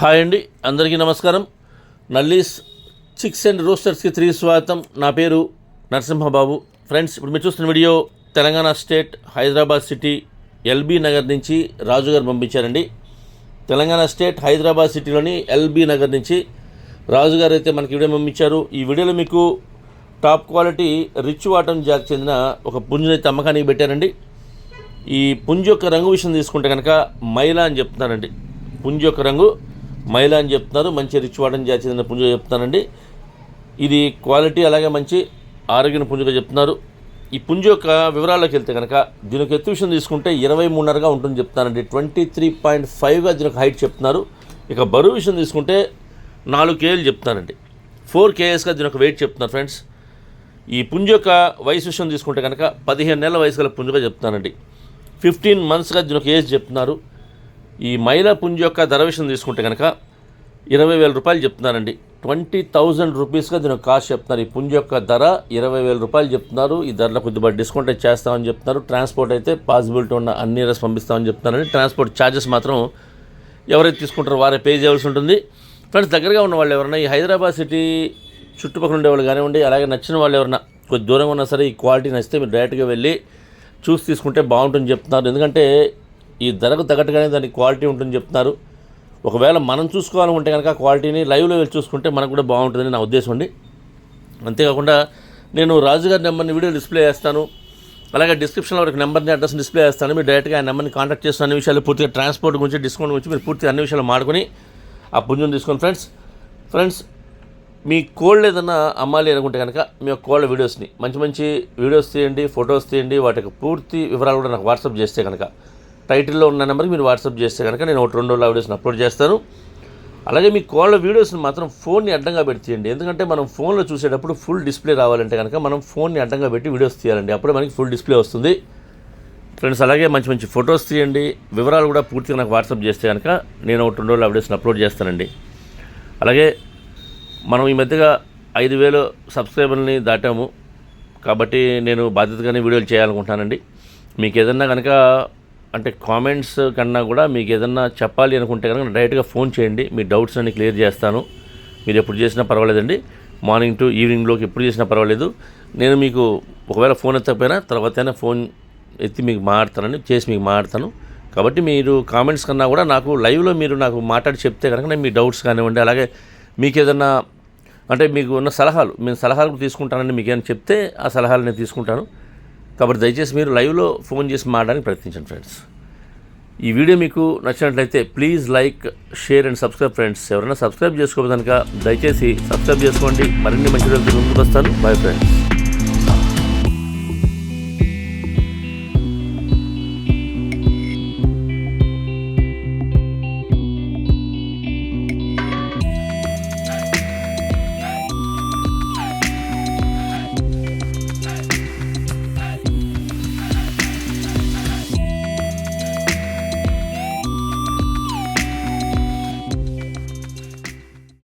Hi అండి అందరికీ నమస్కారం. నల్లీస్ చిక్స్ అండ్ రోస్టర్స్కి తిరిగి స్వాగతం. నా పేరు నరసింహబాబు. ఫ్రెండ్స్ ఇప్పుడు మీరు చూస్తున్న video Telangana state Hyderabad city LB Nagar నుంచి రాజుగారు పంపించారండి. తెలంగాణ స్టేట్ హైదరాబాద్ సిటీలోని ఎల్బీ నగర్ నుంచి రాజుగారు అయితే మనకి వీడియో పంపించారు. ఈ వీడియోలో మీకు టాప్ క్వాలిటీ రిచ్ వాటం జాక్ చెందిన ఒక పుంజునైతే అమ్మకానికి పెట్టారండి. ఈ పుంజు యొక్క రంగు విషయం తీసుకుంటే కనుక మైలా అని చెప్తున్నారండి. పుంజు యొక్క రంగు మైలా అని చెప్తున్నారు మంచి రిచ్ వాటం జాతి పుంజ పుంజు ఇది క్వాలిటీ అలాగే మంచి ఆరోగ్యం పుంజుగా చెప్తున్నారు. ఈ పుంజు యొక్క వివరాల్లోకి వెళ్తే కనుక దీనికి ఎత్తు విషయం తీసుకుంటే ఇరవై మూడున్నరగా ఉంటుంది చెప్తానండి ట్వంటీ త్రీ పాయింట్ ఫైవ్గా దీనికి హైట్ చెప్తున్నారు. ఇక బరువు విషయం తీసుకుంటే నాలుగు కేజీలు చెప్తానండి ఫోర్ కేఎస్గా దీని ఒక వెయిట్ చెప్తున్నారు ఫ్రెండ్స్. ఈ పుంజు యొక్క వయసు విషయం తీసుకుంటే కనుక పదిహేను నెలల వయసు గల పుంజుగా చెప్తానండి ఫిఫ్టీన్ మంత్స్గా దీని ఒక ఏజ్ చెప్తున్నారు. ఈ మైలాపుంజ్ యొక్క ధర తీసుకుంటే కనుక ఇరవై వేల రూపాయలు చెప్తున్నారండి. ట్వంటీ థౌజండ్ రూపీస్గా దీని కాస్ట్ చెప్తున్నారు. ఈ పుంజ్ యొక్క ధర ఇరవై వేల రూపాయలు చెప్తున్నారు. ఈ ధరలో కొద్దిగా డిస్కౌంట్ అయితే చేస్తామని చెప్తున్నారు. ట్రాన్స్పోర్ట్ అయితే పాసిబిలిటీ ఉన్న అన్ని రస్ పంపిస్తామని చెప్తున్నారండి. ట్రాన్స్పోర్ట్ ఛార్జెస్ మాత్రం ఎవరైతే తీసుకుంటారో వారే పే చేయవలసి ఉంటుంది. ఫ్రెండ్స్ దగ్గరగా ఉన్న వాళ్ళు ఎవరైనా ఈ హైదరాబాద్ సిటీ చుట్టుపక్కల ఉండేవాళ్ళు కానివ్వండి అలాగే నచ్చిన వాళ్ళు ఎవరైనా కొద్ది దూరంగా ఉన్నా సరే ఈ క్వాలిటీ నచ్చితే మీరు డైరెక్ట్గా వెళ్ళి చూసి తీసుకుంటే బాగుంటుంది చెప్తున్నారు. ఎందుకంటే ఈ ధరకు తగ్గట్టుగానే దానికి క్వాలిటీ ఉంటుంది చెప్తున్నారు. ఒకవేళ మనం చూసుకోవాలంటే కనుక క్వాలిటీని లైవ్లో వెళ్ళి చూసుకుంటే మనకు కూడా బాగుంటుందని నా ఉద్దేశం అండి. అంతేకాకుండా నేను రాజుగారి నెంబర్ని వీడియో డిస్ప్లే చేస్తాను. అలాగే డిస్క్రిప్షన్లో ఒక నెంబర్ని అడ్రస్ డిస్ప్లే చేస్తాను. మీరు డైరెక్ట్గా ఆ నెంబర్ని కాంటాక్ట్ చేస్తున్న అన్ని విషయాలు పూర్తిగా ట్రాన్స్పోర్ట్ గురించి డిస్కౌంట్ గురించి మీరు పూర్తిగా అన్ని విషయాలు మాడుకొని ఆ పుంజుని తీసుకోండి ఫ్రెండ్స్ ఫ్రెండ్స్ మీ కోళ్ళు ఏదన్నా అమ్మాలి అనుకుంటే కనుక మీ యొక్క కోళ్ళ వీడియోస్ని మంచి మంచి వీడియోస్ తీయండి ఫొటోస్ తీయండి వాటి యొక్క పూర్తి వివరాలు కూడా నాకు వాట్సాప్ చేస్తే కనుక. టైటిల్లో ఉన్న నెంబర్కి మీరు వాట్సాప్ చేస్తే కనుక నేను ఒకటి రెండు రోజుల వీడియోస్ని అప్లోడ్ చేస్తాను. అలాగే మీ కోళ్ళ వీడియోస్ని మాత్రం ఫోన్ని అడ్డంగా పెట్టి ఎందుకంటే మనం ఫోన్లో చూసేటప్పుడు ఫుల్ డిస్ప్లే రావాలంటే కనుక మనం ఫోన్ని అడ్డంగా పెట్టి వీడియోస్ తీయాలండి. అప్పుడే మనకి ఫుల్ డిస్ప్లే వస్తుంది. ఫ్రెండ్స్ అలాగే మంచి మంచి ఫొటోస్ తీయండి. వివరాలు కూడా పూర్తిగా నాకు వాట్సాప్ చేస్తే కనుక నేను ఒక రెండు రోజుల వీడియోస్ని అప్లోడ్ చేస్తానండి. అలాగే మనం ఈ మధ్యగా ఐదు వేలు సబ్స్క్రైబర్ని దాటాము. కాబట్టి నేను బాధ్యతగానే వీడియోలు చేయాలనుకుంటున్నానండి. మీకు ఏదన్నా కనుక అంటే కామెంట్స్ కన్నా కూడా మీకు ఏదన్నా చెప్పాలి అనుకుంటే కనుక డైరెక్ట్గా ఫోన్ చేయండి. మీ డౌట్స్ అన్ని క్లియర్ చేస్తాను. మీరు ఎప్పుడు చేసినా పర్వాలేదండి. మార్నింగ్ టు ఈవినింగ్లోకి ఎప్పుడు చేసినా పర్వాలేదు. నేను మీకు ఒకవేళ ఫోన్ ఎత్తకపోయినా తర్వాత ఫోన్ ఎత్తి మీకు మాట్లాడతానని చేసి మీకు మాట్లాడతాను. కాబట్టి మీరు కామెంట్స్ కన్నా కూడా నాకు లైవ్లో మీరు నాకు మాట్లాడి చెప్తే కనుక నేను మీ డౌట్స్ కానివ్వండి అలాగే మీకు ఏదన్నా అంటే మీకు ఉన్న సలహాలు నేను సలహాలు తీసుకుంటానని మీకు ఏమైనా చెప్తే ఆ సలహాలు నేను తీసుకుంటాను. కాబట్టి దయచేసి మీరు లైవ్లో ఫోన్ చేసి మాట్లాడడానికి ప్రయత్నించండి ఫ్రెండ్స్ ఈ వీడియో మీకు నచ్చినట్లయితే please like share and subscribe friends ఎవరైనా సబ్స్క్రైబ్ చేసుకోవద్దు కనుక దయచేసి సబ్స్క్రైబ్ చేసుకోండి. మరిన్ని మంచి రోజులు ముందుకు వస్తాను. Bye friends